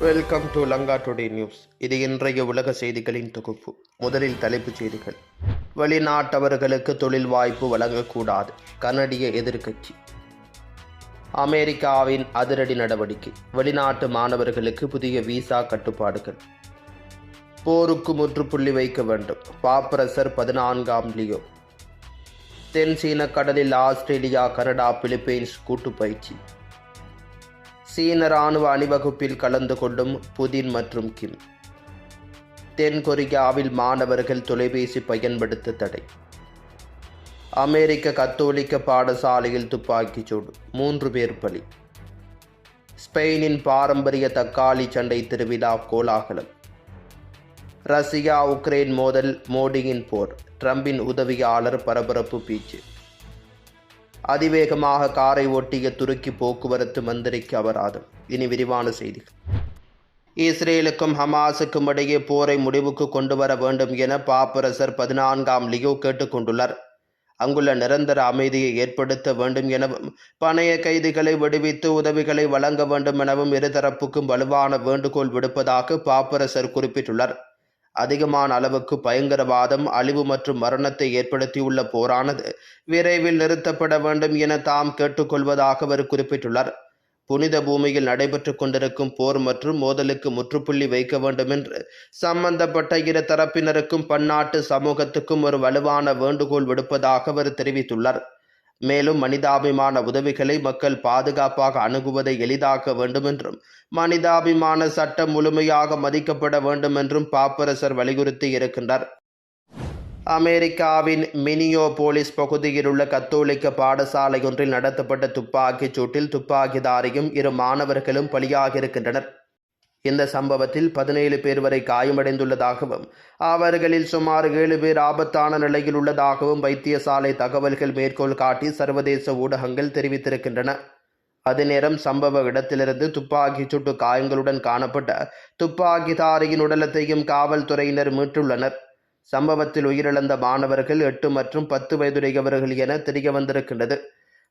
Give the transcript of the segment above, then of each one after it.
Welcome to Lanka today news இது இன்றைய உலக செய்திகளின் தொகுப்பு. முதலில் தலைப்புச் செய்திகள். வெளிநாட்டவர்களுக்கு தொழில் வாய்ப்பு வழங்கக்கூடாது. கனடிய எதிர்க்கட்சி. அமெரிக்காவின் அதிரடி நடவடிக்கை. வெளிநாட்டு மாணவர்களுக்கு புதிய விசா கட்டுப்பாடுகள். போருக்கு முற்றுப்புள்ளி வைக்க வேண்டும். பாப்பரசர் பதினான்காம் லியோ. தென் சீன கடலில் ஆஸ்திரேலியா கனடா பிலிப்பைன்ஸ் கூட்டு பயிற்சி. சீன ராணுவ அணிவகுப்பில் கலந்து கொள்ளும் புதின் மற்றும் கிம். தென் கொரியாவில் மாணவர்கள் தொலைபேசி பயன்படுத்த தடை. அமெரிக்க கத்தோலிக்க பாடசாலையில் துப்பாக்கிச் சூடு மூன்று பேர் பலி. ஸ்பெயினின் பாரம்பரிய தக்காளி சண்டை திருவிழா கோலாகலம். ரஷ்யா உக்ரைன் மோதல் மோடியின் போர் ட்ரம்பின் உதவியாளர் பரபரப்பு பீச்சு. அதிவேகமாக காரை ஓட்டிய துருக்கி போக்குவரத்து மந்திரிக்கு அபராதம். இனி விரிவான செய்திகள். இஸ்ரேலுக்கும் ஹமாஸுக்கும் இடையே போரை முடிவுக்கு கொண்டு வர வேண்டும் என பாப்பரசர் பதினான்காம் லியோ கேட்டுக்கொண்டுள்ளார் அங்குள்ள நிரந்தர அமைதியை ஏற்படுத்த வேண்டும் எனவும் பணைய கைதிகளை விடுவித்து உதவிகளை வழங்க வேண்டும் எனவும் இருதரப்புக்கும் வலுவான வேண்டுகோள் விடுப்பதாக பாப்பரசர் குறிப்பிட்டுள்ளார். அதிகமான அளவுக்கு பயங்கரவாதம் அழிவு மற்றும் மரணத்தை ஏற்படுத்தியுள்ள போரானது விரைவில் நிறுத்தப்பட வேண்டும் என தாம் கேட்டுக்கொள்வதாக அவர் குறிப்பிட்டுள்ளார். புனித பூமியில் நடைபெற்று கொண்டிருக்கும் போர் மற்றும் மோதலுக்கு முற்றுப்புள்ளி வைக்க வேண்டும் என்று சம்பந்தப்பட்ட இரு தரப்பினருக்கும் பன்னாட்டு சமூகத்துக்கும் ஒரு வலுவான வேண்டுகோள் விடுப்பதாக அவர் தெரிவித்துள்ளார். மேலும் மனிதாபிமான உதவிகளை மக்கள் பாதுகாப்பாக அணுகுவதை எளிதாக்க வேண்டும் என்றும் மனிதாபிமான சட்டம் முழுமையாக மதிக்கப்பட வேண்டும் என்றும் பாப்பரசர் வலியுறுத்தி இருக்கின்றார். அமெரிக்காவின் மினியோ போலீஸ் பகுதியில் உள்ள கத்தோலிக்க பாடசாலை ஒன்றில் நடத்தப்பட்ட துப்பாக்கிச் சூட்டில் துப்பாக்கிதாரியும் இரு மாணவர்களும் பலியாகியிருக்கின்றனர். இந்த சம்பவத்தில் பதினேழு பேர் வரை காயமடைந்துள்ளதாகவும் அவர்களில் சுமார் ஏழு பேர் ஆபத்தான நிலையில் உள்ளதாகவும் வைத்தியசாலை தகவல்கள் மேற்கோள் காட்டி சர்வதேச ஊடகங்கள் தெரிவித்திருக்கின்றன. அதேநேரம் சம்பவ இடத்திலிருந்து துப்பாக்கிச் சூட்டு காயங்களுடன் காணப்பட்ட துப்பாக்கிதாரியின் உடலத்தையும் காவல்துறையினர் மீட்டுள்ளனர். சம்பவத்தில் உயிரிழந்த மாணவர்கள் எட்டு மற்றும் பத்து வயதுடையவர்கள் என தெரிய வந்திருக்கின்றது.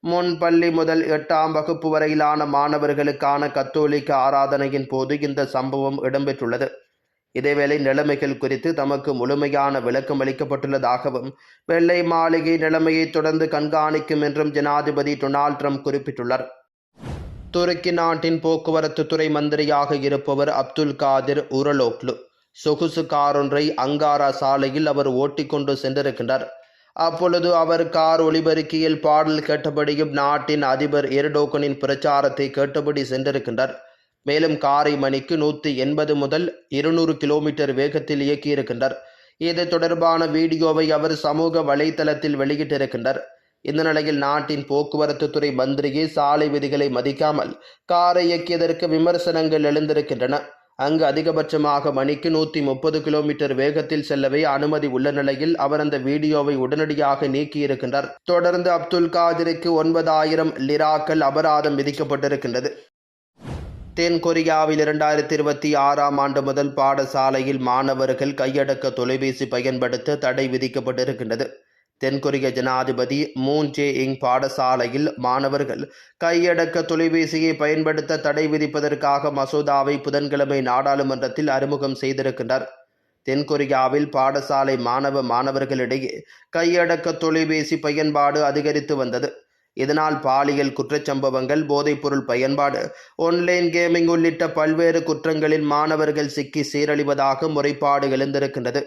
முன் பள்ளி முதல் எட்டாம் வகுப்பு வரையிலான மாணவர்களுக்கான கத்தோலிக்க ஆராதனையின் போது இந்த சம்பவம் இடம்பெற்றுள்ளது. இதேவேளை நிலைமைகள் குறித்து தமக்கு முழுமையான விளக்கம் அளிக்கப்பட்டுள்ளதாகவும் வெள்ளை மாளிகை நிலைமையை தொடர்ந்து கண்காணிக்கும் என்றும் ஜனாதிபதி டொனால்ட் ட்ரம்ப் குறிப்பிட்டுள்ளார். துருக்கி நாட்டின் போக்குவரத்து துறை மந்திரியாக இருப்பவர் அப்துல் காதிர் உரலோக்லு. சொகுசு காரொன்றை அங்காரா சாலையில் அவர் ஓட்டிக்கொண்டு சென்றிருக்கின்றார். அப்பொழுது அவர் கார் ஒலிபெருக்கியில் பாடல் கேட்டபடியும் நாட்டின் அதிபர் எருடோக்கனின் பிரச்சாரத்தை கேட்டபடி சென்றிருக்கின்றார். மேலும் காரை மணிக்கு நூற்றி எண்பது முதல் இருநூறு கிலோமீட்டர் வேகத்தில் இயக்கியிருக்கின்றார். இது தொடர்பான வீடியோவை அவர் சமூக வலைதளத்தில் வெளியிட்டிருக்கின்றார். இந்த நிலையில் நாட்டின் போக்குவரத்து துறை மந்திரியை சாலை விதிகளை மதிக்காமல் காரை இயக்கியதற்கு விமர்சனங்கள் எழுந்திருக்கின்றன. அங்கு அதிகபட்சமாக மணிக்கு நூற்றி முப்பது கிலோமீட்டர் வேகத்தில் செல்லவே அனுமதி உள்ள நிலையில் அவர் அந்த வீடியோவை உடனடியாக நீக்கியிருக்கின்றார். தொடர்ந்து அப்துல் காதிருக்கு ஒன்பதாயிரம் லிராக்கள் அபராதம் விதிக்கப்பட்டிருக்கின்றது. தென் கொரியாவில் இரண்டாயிரத்தி இருபத்தி ஆறாம் ஆண்டு முதல் பாடசாலையில் மாணவர்கள் கையடக்க தொலைபேசி பயன்படுத்த தடை விதிக்கப்பட்டிருக்கின்றது. தென்கொரிய ஜனாதிபதி மூன் ஜே இங் பாடசாலையில் மாணவர்கள் கையடக்க தொலைபேசியை பயன்படுத்த தடை விதிப்பதற்காக மசோதாவை புதன்கிழமை நாடாளுமன்றத்தில் அறிமுகம் செய்திருக்கின்றார். தென்கொரியாவில் பாடசாலை மாணவ மாணவர்களிடையே கையடக்க தொலைபேசி பயன்பாடு அதிகரித்து வந்தது. இதனால் பாலியல் குற்றச்சம்பவங்கள் போதைப்பொருள் பயன்பாடு ஒன்லைன் கேமிங் உள்ளிட்ட பல்வேறு குற்றங்களில் மாணவர்கள் சிக்கி சீரழிவதாக முறைப்பாடு எழுந்திருக்கின்றது.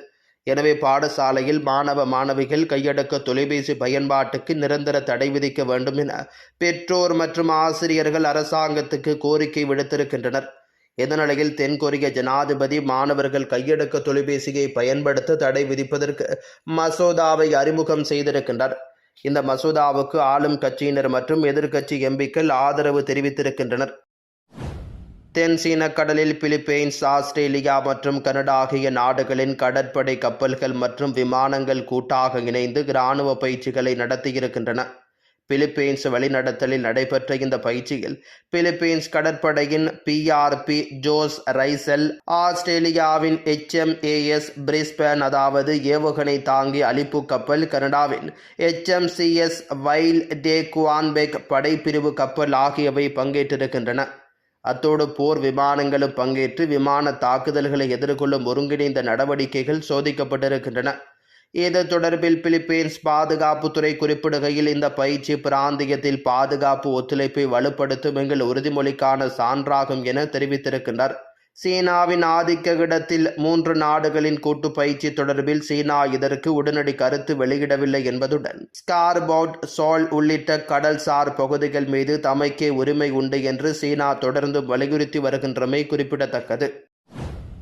எனவே பாடசாலையில் மாணவ மாணவிகள் கையடக்க தொலைபேசி பயன்பாட்டுக்கு நிரந்தர தடை விதிக்க வேண்டும் என பெற்றோர் மற்றும் ஆசிரியர்கள் அரசாங்கத்துக்கு கோரிக்கை விடுத்திருக்கின்றனர். இதனிலையில் தென்கொரிய ஜனாதிபதி மாணவர்கள் கையடக்க தொலைபேசியை பயன்படுத்த தடை விதிப்பதற்கு மசோதாவை அறிமுகம் செய்திருக்கின்றார். இந்த மசோதாவுக்கு ஆளும் கட்சியினர் மற்றும் எதிர்க்கட்சி எம்பிக்கள் ஆதரவு தெரிவித்திருக்கின்றனர். தென் சீன கடலில் பிலிப்பைன்ஸ் ஆஸ்திரேலியா மற்றும் கனடா ஆகிய நாடுகளின் கடற்படை கப்பல்கள் மற்றும் விமானங்கள் கூட்டாக இணைந்து இராணுவ பயிற்சிகளை நடத்தியிருக்கின்றன. பிலிப்பைன்ஸ் வழிநடத்தலில் நடைபெற்ற இந்த பயிற்சியில் பிலிப்பைன்ஸ் கடற்படையின் பிஆர்பி ஜோஸ் ரைசல் ஆஸ்திரேலியாவின் எச்எம்ஏஎஸ் பிரிஸ்பேன் அதாவது ஏவுகணை தாங்கி அளிப்பு கப்பல் கனடாவின் எச்எம்சிஎஸ் வைல் டே குவான்பெக் படைப்பிரிவு கப்பல் ஆகியவை பங்கேற்றிருக்கின்றன. அத்தோடு போர் விமானங்களும் பங்கேற்று விமான தாக்குதல்களை எதிர்கொள்ளும் ஒருங்கிணைந்த நடவடிக்கைகள் சோதிக்கப்பட்டிருக்கின்றன. இது தொடர்பில் பிலிப்பீன்ஸ் பாதுகாப்புத்துறை குறிப்பிடுகையில் இந்த பயிற்சி பிராந்தியத்தில் பாதுகாப்பு ஒத்துழைப்பை வலுப்படுத்தும் எங்கள் உறுதிமொழிக்கான சான்றாகும் என தெரிவித்திருக்கின்றார். சீனாவின் ஆதிக்க இடத்தில் மூன்று நாடுகளின் கூட்டு பயிற்சி தொடர்பில் சீனா இதற்கு உடனடி கருத்து வெளியிடவில்லை என்பதுடன் ஸ்கார்போட் சோல் உள்ளிட்ட கடல்சார் பகுதிகள் மீது தமக்கே உரிமை உண்டு என்று சீனா தொடர்ந்து வலியுறுத்தி வருகின்றமை குறிப்பிடத்தக்கது.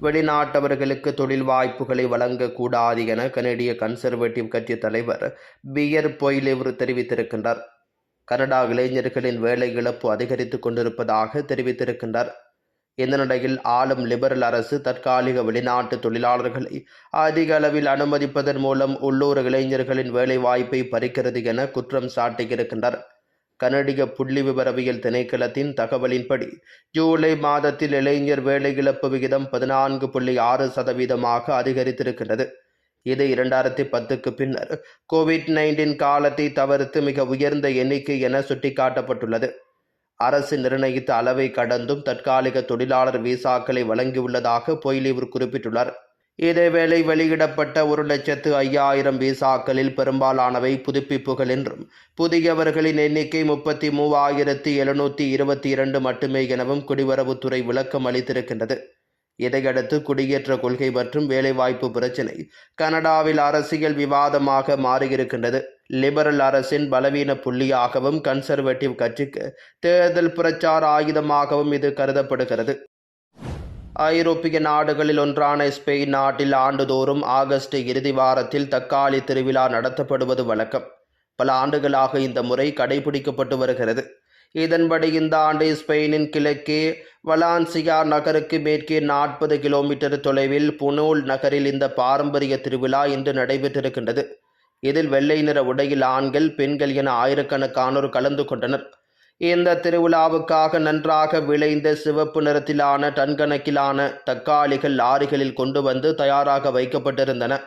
வெளிநாட்டவர்களுக்கு தொழில் வாய்ப்புகளை வழங்கக்கூடாது என கனடிய கன்சர்வேட்டிவ் கட்சி தலைவர் பியர் பொய்லிவர் தெரிவித்திருக்கின்றார். கனடா இளைஞர்களின் வேலை இழப்பு அதிகரித்துக் கொண்டிருப்பதாக தெரிவித்திருக்கின்றார். இந்த நிலையில் ஆளும் லிபரல் அரசு தற்காலிக வெளிநாட்டு தொழிலாளர்களை அதிக அளவில் அனுமதிப்பதன் மூலம் உள்ளூர் இளைஞர்களின் வேலைவாய்ப்பை பறிக்கிறது என குற்றம் சாட்டியிருக்கின்றார் கனடிய புள்ளி விவரவியல் திணைக்களத்தின் தகவலின்படி ஜூலை மாதத்தில் இளைஞர் வேலை இழப்பு விகிதம் பதினான்கு புள்ளி ஆறு சதவீதமாக அதிகரித்திருக்கின்றது. இது இரண்டாயிரத்தி பத்துக்கு பின்னர் கோவிட் நைன்டீன் காலத்தை தவிர்த்து மிக உயர்ந்த எண்ணிக்கை என சுட்டிக்காட்டப்பட்டுள்ளது. அரசு நிர்ணயித்த அளவை கடந்தும் தற்காலிக தொழிலாளர் விசாக்களை வழங்கியுள்ளதாக பொய்லிவர் குறிப்பிட்டுள்ளார். இதேவேளை வெளியிடப்பட்ட ஒரு லட்சத்து ஐயாயிரம் விசாக்களில் பெரும்பாலானவை புதுப்பிப்புகள் என்றும் புதியவர்களின் எண்ணிக்கை முப்பத்தி மூவாயிரத்தி எழுநூற்றி இருபத்தி இரண்டு மட்டுமே எனவும் குடிவரவுத்துறை விளக்கம் அளித்திருக்கின்றது. இதையடுத்து குடியேற்ற கொள்கை மற்றும் வேலைவாய்ப்பு பிரச்சினை கனடாவில் அரசியல் விவாதமாக மாறியிருக்கின்றது. லிபரல் அரசின் பலவீன புள்ளியாகவும் கன்சர்வேட்டிவ் கட்சிக்கு தேர்தல் பிரச்சார ஆயுதமாகவும் இது கருதப்படுகிறது. ஐரோப்பிய நாடுகளில் ஒன்றான ஸ்பெயின் நாட்டில் ஆண்டுதோறும் ஆகஸ்ட் இறுதி வாரத்தில் தக்காளி திருவிழா நடத்தப்படுவது வழக்கம். பல ஆண்டுகளாக இந்த முறை கடைபிடிக்கப்பட்டு வருகிறது. இதன்படி இந்த ஆண்டு ஸ்பெயினின் கிழக்கே வலான்சியா நகருக்கு மேற்கே நாற்பது கிலோமீட்டர் தொலைவில் புனோல் நகரில் இந்த பாரம்பரிய திருவிழா இன்று நடைபெற்றிருக்கின்றது. இதில் வெள்ளை நிற உடையில் ஆண்கள் பெண்கள் என ஆயிரக்கணக்கானோர் கலந்து கொண்டனர். இந்த திருவிழாவுக்காக நன்றாக விளைந்த சிவப்பு நிறத்திலான டன்கணக்கிலான தக்காளிகள் லாரிகளில் கொண்டு வந்து தயாராக வைக்கப்பட்டிருந்தன.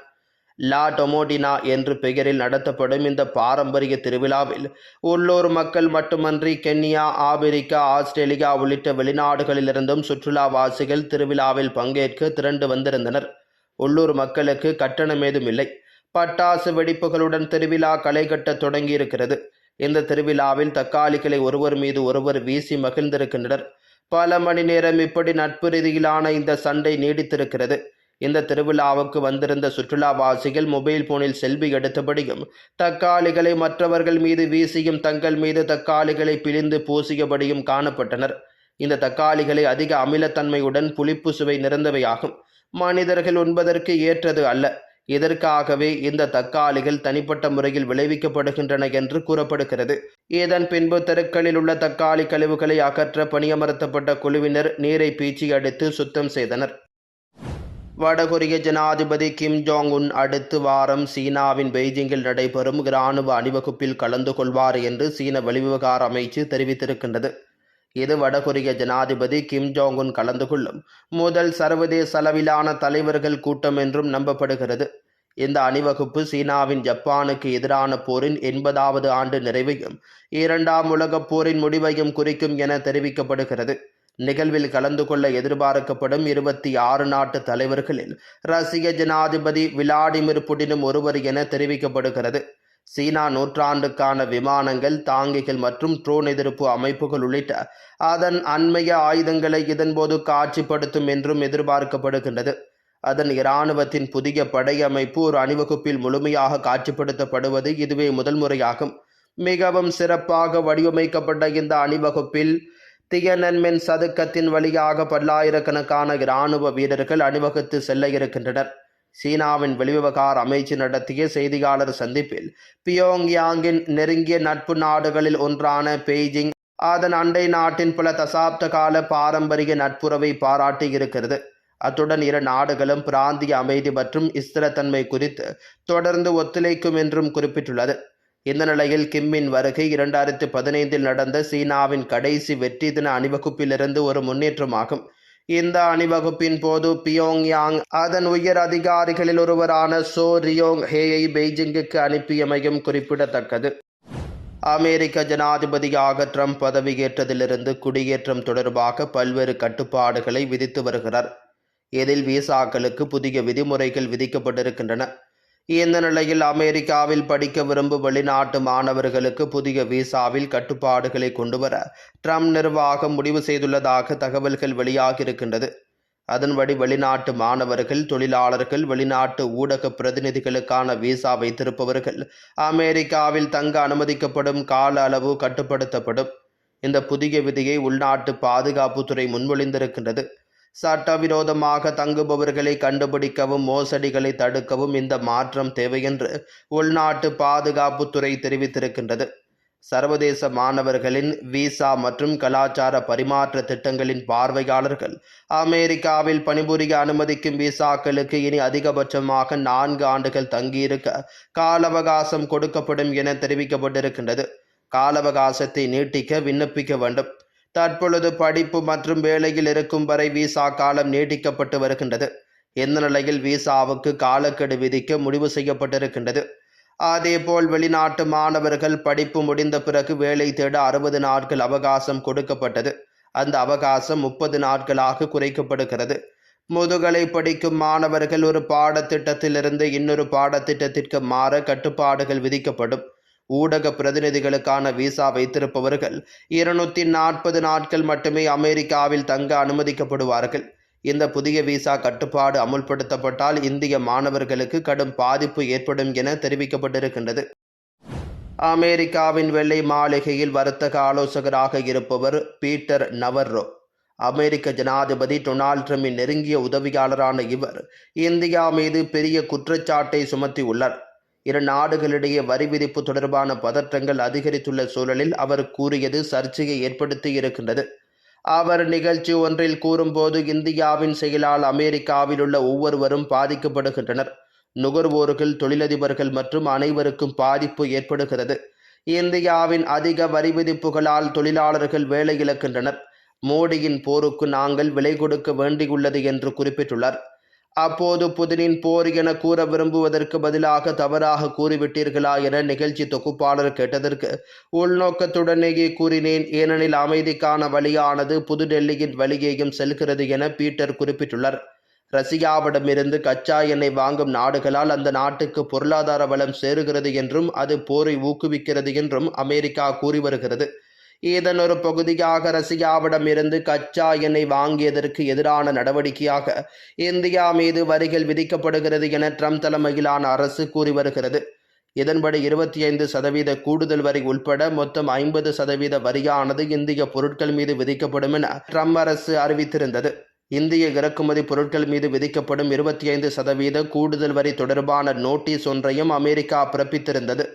லா டொமோடினா என்று பெயரில் நடத்தப்படும் இந்த பாரம்பரிய திருவிழாவில் உள்ளூர் மக்கள் மட்டுமன்றி கென்யா ஆபிரிக்கா ஆஸ்திரேலியா உள்ளிட்ட வெளிநாடுகளிலிருந்தும் சுற்றுலாவாசிகள் திருவிழாவில் பங்கேற்க திரண்டு வந்திருந்தனர். உள்ளூர் மக்களுக்கு கட்டணம் ஏதும் இல்லை. பட்டாசு வெடிப்புகளுடன் திருவிழா களை கட்டத் தொடங்கியிருக்கிறது. இந்த திருவிழாவில் தக்காளிகளை ஒருவர் மீது ஒருவர் வீசி மகிழ்ந்திருக்கின்றனர். பல மணி நேரம் இப்படி நட்பு ரீதியிலான இந்த சண்டை நீடித்திருக்கிறது. இந்த திருவிழாவுக்கு வந்திருந்த சுற்றுலாவாசிகள் மொபைல் போனில் செல்வி எடுத்தபடியும் தக்காளிகளை மற்றவர்கள் மீது வீசியும் தங்கள் மீது தக்காளிகளை பிழிந்து பூசியபடியும் காணப்பட்டனர். இந்த தக்காளிகளை அதிக அமிலத்தன்மையுடன் புளிப்பு சுவை நிறைந்தவையாகும். மனிதர்கள் உண்பதற்கு ஏற்றது அல்ல. இதற்காகவே இந்த தக்காளிகள் தனிப்பட்ட முறையில் விளைவிக்கப்படுகின்றன என்று கூறப்படுகிறது. இதன் பின்பு தெருக்களில் உள்ள தக்காளி கழிவுகளை அகற்ற பணியமர்த்தப்பட்ட குழுவினர் நீரை பீச்சி அடித்து சுத்தம் செய்தனர். வடகொரிய ஜனாதிபதி கிம் ஜோங் உன் அடுத்த வாரம் சீனாவின் பெய்ஜிங்கில் நடைபெறும் இராணுவ அணிவகுப்பில் கலந்து கொள்வார் என்று சீன வெளிவிவகார அமைச்சு தெரிவித்திருக்கின்றது. இது வடகொரிய ஜனாதிபதி கிம் ஜோங் உன் கலந்து கொள்ளும் முதல் சர்வதேச அளவிலான தலைவர்கள் கூட்டம் என்றும் நம்பப்படுகிறது. இந்த அணிவகுப்பு சீனாவின் ஜப்பானுக்கு எதிரான போரின் எண்பதாவது ஆண்டு நிறைவையும் இரண்டாம் உலகப் போரின் முடிவையும் குறிக்கும் என தெரிவிக்கப்படுகிறது. நிகழ்வில் கலந்து கொள்ள எதிர்பார்க்கப்படும் இருபத்தி ஆறு நாட்டு தலைவர்களில் ரஷ்ய ஜனாதிபதி விளாடிமிர் புடினும் ஒருவர் என தெரிவிக்கப்படுகிறது. சீனா நூற்றாண்டுக்கான விமானங்கள் தாங்கிகள் மற்றும் ட்ரோன் எதிர்ப்பு அமைப்புகள் உள்ளிட்ட அதன் அண்மைய ஆயுதங்களை இதன்போது காட்சிப்படுத்தும் என்றும் எதிர்பார்க்கப்படுகின்றது. அதன் இராணுவத்தின் புதிய படையமைப்பு ஒரு அணிவகுப்பில் முழுமையாக காட்சிப்படுத்தப்படுவது இதுவே முதல் முறையாகும். மிகவும் சிறப்பாக வடிவமைக்கப்பட்ட இந்த அணிவகுப்பில் தியனன்மென் சதுக்கத்தின் வழியாக பல்லாயிரக்கணக்கான இராணுவ வீரர்கள் அணிவகுத்து செல்ல இருக்கின்றனர். சீனாவின் வெளிவிவகார அமைச்சு நடத்திய செய்தியாளர் சந்திப்பில் பியோங்யாங்கின் நெருங்கிய நட்பு நாடுகளில் ஒன்றான பெய்ஜிங் அதன் அண்டை நாட்டின் பல தசாப்த கால பாரம்பரிய நட்புறவை பாராட்டி இருக்கிறது. அத்துடன் இரு நாடுகளும் பிராந்திய அமைதி மற்றும் ஸ்திரத்தன்மை குறித்து தொடர்ந்து ஒத்துழைக்கும் என்றும் குறிப்பிட்டுள்ளது. இந்த நிலையில் கிம்மின் வருகை இரண்டாயிரத்தி பதினைந்தில் நடந்த சீனாவின் கடைசி வெற்றி தின அணிவகுப்பிலிருந்து ஒரு முன்னேற்றமாகும். இந்த அணிவகுப்பின் போது பியோங்யாங் அதன் உயர் அதிகாரிகளில் ஒருவரான சோ ரியோங் ஹேயை பெய்ஜிங்குக்கு அனுப்பியமையும் குறிப்பிடத்தக்கது. அமெரிக்க ஜனாதிபதியாக ட்ரம்ப் பதவியேற்றதிலிருந்து குடியேற்றம் தொடர்பாக பல்வேறு கட்டுப்பாடுகளை விதித்து வருகிறார். இதில் விசாக்களுக்கு புதிய விதிமுறைகள் விதிக்கப்பட்டிருக்கின்றன. இந்த நிலையில் அமெரிக்காவில் படிக்க விரும்பும் வெளிநாட்டு மாணவர்களுக்கு புதிய விசாவில் கட்டுப்பாடுகளை கொண்டுவர ட்ரம்ப் நிர்வாகம் முடிவு செய்துள்ளதாக தகவல்கள் வெளியாகியிருக்கின்றது. அதன்படி வெளிநாட்டு மாணவர்கள் தொழிலாளர்கள் வெளிநாட்டு ஊடக பிரதிநிதிகளுக்கான விசா வைத்திருப்பவர்கள் அமெரிக்காவில் தங்க அனுமதிக்கப்படும் கால அளவு கட்டுப்படுத்தப்படும். இந்த புதிய விதியை உள்நாட்டு பாதுகாப்புத்துறை முன்மொழிந்திருக்கின்றது. சட்டவிரோதமாக தங்குபவர்களை கண்டுபிடிக்கவும் மோசடிகளை தடுக்கவும் இந்த மாற்றம் தேவை என்று உள்நாட்டு பாதுகாப்புத்துறை தெரிவித்திருக்கின்றது. சர்வதேச மாணவர்களின் விசா மற்றும் கலாச்சார பரிமாற்ற திட்டங்களின் பார்வையாளர்கள் அமெரிக்காவில் பணிபுரிய அனுமதிக்கும் விசாக்களுக்கு இனி அதிகபட்சமாக நான்கு ஆண்டுகள் தங்கியிருக்க கால அவகாசம் கொடுக்கப்படும் என தெரிவிக்கப்பட்டிருக்கின்றது. கால அவகாசத்தை நீட்டிக்க விண்ணப்பிக்க வேண்டும். தற்பொழுது படிப்பு மற்றும் வேலையில் இருக்கும் வரை விசா காலம் நீட்டிக்கப்பட்டு வருகின்றது. இந்த நிலையில் விசாவுக்கு காலக்கெடு விதிக்க முடிவு செய்யப்பட்டிருக்கின்றது. அதேபோல் வெளிநாட்டு மாணவர்கள் படிப்பு முடிந்த பிறகு வேலை தேட அறுபது நாட்கள் அவகாசம் கொடுக்கப்பட்டது. அந்த அவகாசம் முப்பது நாட்களாக குறைக்கப்படுகிறது. முதுகலை படிக்கும் மாணவர்கள் ஒரு பாடத்திட்டத்திலிருந்து இன்னொரு பாடத்திட்டத்திற்கு மாற கட்டுப்பாடுகள் விதிக்கப்படும். ஊடக பிரதிநிதிகளுக்கான விசா வைத்திருப்பவர்கள் இருநூத்தி நாற்பது நாட்கள் மட்டுமே அமெரிக்காவில் தங்க அனுமதிக்கப்படுவார்கள். இந்த புதிய விசா கட்டுப்பாடு அமுல்படுத்தப்பட்டால் இந்திய மாணவர்களுக்கு கடும் பாதிப்பு ஏற்படும் என தெரிவிக்கப்பட்டிருக்கின்றது. அமெரிக்காவின் வெள்ளை மாளிகையில் வர்த்தக ஆலோசகராக இருப்பவர் பீட்டர் நவர்ரோ. அமெரிக்க ஜனாதிபதி டொனால்ட் ட்ரம்பின் நெருங்கிய உதவியாளரான இவர் இந்தியா மீது பெரிய குற்றச்சாட்டை சுமத்தியுள்ளார். இரு நாடுகளிடையே வரி விதிப்பு தொடர்பான பதற்றங்கள் அதிகரித்துள்ள சூழலில் அவர் கூறியது சர்ச்சையை ஏற்படுத்தி இருக்கின்றது. அவர் நிகழ்ச்சி ஒன்றில் கூறும்போது இந்தியாவின் செயலால் அமெரிக்காவில் உள்ள ஒவ்வொருவரும் பாதிக்கப்படுகின்றனர். நுகர்வோர்கள் தொழிலதிபர்கள் மற்றும் அனைவருக்கும் பாதிப்பு ஏற்படுகிறது. இந்தியாவின் அதிக வரி விதிப்புகளால் தொழிலாளர்கள் வேலை இழக்கின்றனர் மோடியின் போருக்கு நாங்கள் விலை கொடுக்க வேண்டியுள்ளது என்று குறிப்பிட்டுள்ளார். அப்போது புதினின் போர் என கூற விரும்புவதற்கு பதிலாக தவறாக கூறிவிட்டீர்களா என நிகழ்ச்சி தொகுப்பாளர் கேட்டதற்கு உள்நோக்கத்துடனேயே கூறினேன். ஏனெனில் அமைதிக்கான வழியானது புதுடெல்லியின் வழியேயும் செல்கிறது என பீட்டர் குறிப்பிட்டுள்ளார். ரஷ்யாவிடமிருந்து கச்சா எண்ணெய் வாங்கும் நாடுகளால் அந்த நாட்டுக்கு பொருளாதார வளம் சேருகிறது என்றும் அது போரை ஊக்குவிக்கிறது என்றும் அமெரிக்கா கூறி வருகிறது. இதன் ஒரு பகுதியாக ரஷ்யாவிடம் இருந்து கச்சா எண்ணெய் வாங்கியதற்கு எதிரான நடவடிக்கையாக இந்தியா மீது வரிகள் விதிக்கப்படுகிறது என ட்ரம்ப் தலைமையிலான அரசு கூறி வருகிறது. இதன்படி இருபத்தி ஐந்து சதவீத கூடுதல் வரி உள்பட மொத்தம் ஐம்பது சதவீத வரியானது இந்திய பொருட்கள் மீது விதிக்கப்படும் என ட்ரம்ப் அரசு அறிவித்திருந்தது. இந்திய இறக்குமதி பொருட்கள் மீது விதிக்கப்படும் இருபத்தி ஐந்து சதவீத கூடுதல் வரி தொடர்பான நோட்டீஸ் ஒன்றையும் அமெரிக்கா பிறப்பித்திருந்தது.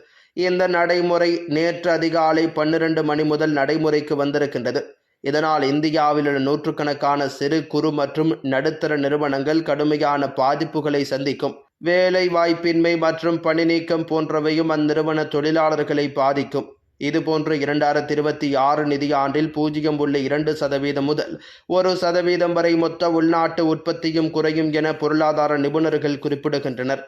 இந்த நடைமுறை நேற்று அதிகாலை பன்னிரண்டு மணி முதல் நடைமுறைக்கு வந்திருக்கின்றது. இதனால் இந்தியாவில் உள்ள நூற்றுக்கணக்கான சிறு குறு மற்றும் நடுத்தர நிறுவனங்கள் கடுமையான பாதிப்புகளை சந்திக்கும். வேலை வாய்ப்பின்மை மற்றும் பணி நீக்கம் போன்றவையும் அந்நிறுவன தொழிலாளர்களை பாதிக்கும். இதுபோன்று இரண்டாயிரத்தி இருபத்தி ஆறு நிதியாண்டில் பூஜ்ஜியம் புள்ளி இரண்டு சதவீதம் முதல் ஒரு சதவீதம் வரை மொத்த உள்நாட்டு உற்பத்தியும் குறையும் என பொருளாதார நிபுணர்கள் குறிப்பிடுகின்றனர்.